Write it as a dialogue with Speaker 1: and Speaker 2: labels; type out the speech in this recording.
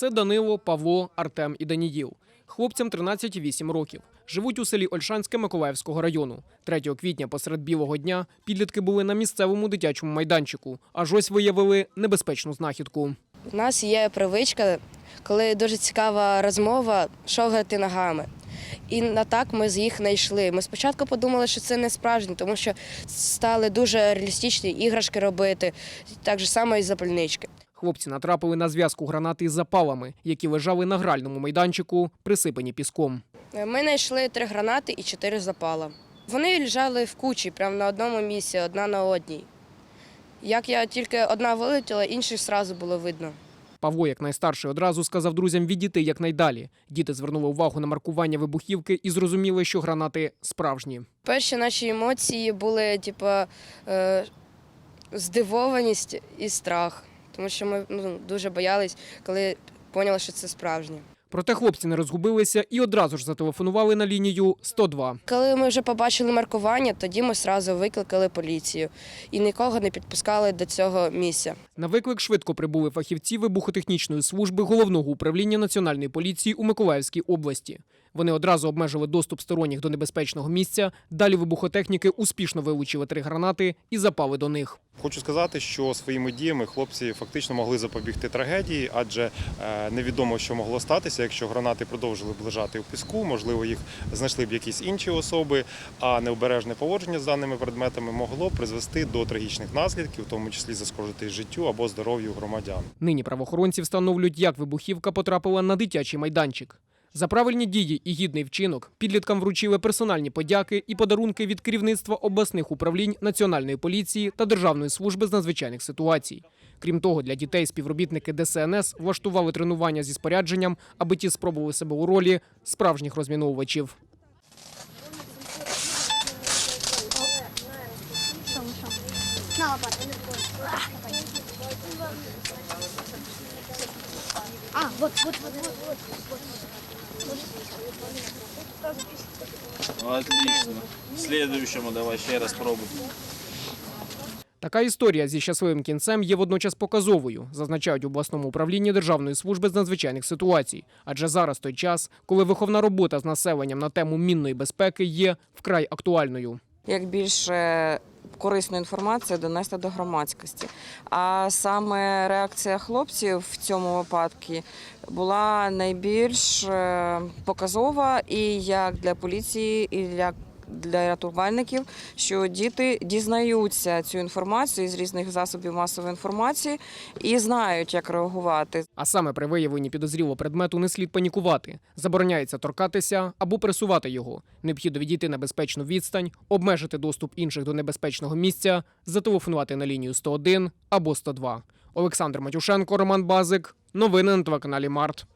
Speaker 1: Це Данило, Павло, Артем і Даніїл. Хлопцям 13 і 8 років. Живуть у селі Ольшанське Миколаївського району. 3 квітня посеред білого дня підлітки були на місцевому дитячому майданчику. Аж ось виявили небезпечну знахідку.
Speaker 2: У нас є привичка, коли дуже цікава розмова, шогати ногами. І на так ми з їх знайшли. Ми спочатку подумали, що це не справжні, тому що стали дуже реалістичні іграшки робити, так же само і запальнички.
Speaker 1: Хлопці натрапили на зв'язку гранати із запалами, які лежали на гральному майданчику, присипані піском.
Speaker 2: Ми знайшли три гранати і чотири запала. Вони лежали в кучі, прямо на одному місці, одна на одній. Як я тільки одна вилетіла, інших одразу було видно.
Speaker 1: Павло, як найстарший, одразу сказав друзям відійти якнайдалі. Діти звернули увагу на маркування вибухівки і зрозуміли, що гранати справжні.
Speaker 2: Перші наші емоції були, типу, е, здивованість і страх, тому що ми ну, дуже боялись, коли поняли, що це справжнє.
Speaker 1: Проте хлопці не розгубилися і одразу ж зателефонували на лінію 102.
Speaker 2: Коли ми вже побачили маркування, тоді ми одразу викликали поліцію і нікого не підпускали до цього місця.
Speaker 1: На виклик швидко прибули фахівці вибухотехнічної служби головного управління національної поліції у Миколаївській області. Вони одразу обмежили доступ сторонніх до небезпечного місця. Далі вибухотехніки успішно вилучили три гранати і запали до них.
Speaker 3: Хочу сказати, що своїми діями хлопці фактично могли запобігти трагедії, адже е, невідомо, що могло статися, якщо гранати продовжили б лежати у піску, можливо, їх знайшли б якісь інші особи, а необережне поводження з даними предметами могло призвести до трагічних наслідків, в тому числі зашкодити життю або здоров'ю громадян.
Speaker 1: Нині правоохоронці встановлюють, як вибухівка потрапила на дитячий майданчик. За правильні дії і гідний вчинок підліткам вручили персональні подяки і подарунки від керівництва обласних управлінь Національної поліції та Державної служби з надзвичайних ситуацій. Крім того, для дітей співробітники ДСНС влаштували тренування зі спорядженням, аби ті спробували себе у ролі справжніх розміновувачів.
Speaker 4: А, вот, вот, вот, вот, вот.
Speaker 5: Отлично. Следующему давай ще раз пробуй.
Speaker 1: Така історія зі щасливим кінцем є водночас показовою, зазначають у обласному управлінні Державної служби з надзвичайних ситуацій. Адже зараз той час, коли виховна робота з населенням на тему мінної безпеки є вкрай актуальною.
Speaker 6: як більше корисної інформацію донести до громадськості. А саме реакція хлопців в цьому випадку була найбільш е, показова і як для поліції, і для для рятувальників, що діти дізнаються цю інформацію з різних засобів масової інформації і знають, як реагувати.
Speaker 1: А саме при виявленні підозрілого предмету не слід панікувати. Забороняється торкатися або пресувати його. Необхідно відійти на безпечну відстань, обмежити доступ інших до небезпечного місця, зателефонувати на лінію 101 або 102. Олександр Матюшенко, Роман Базик. Новини на телеканалі Март.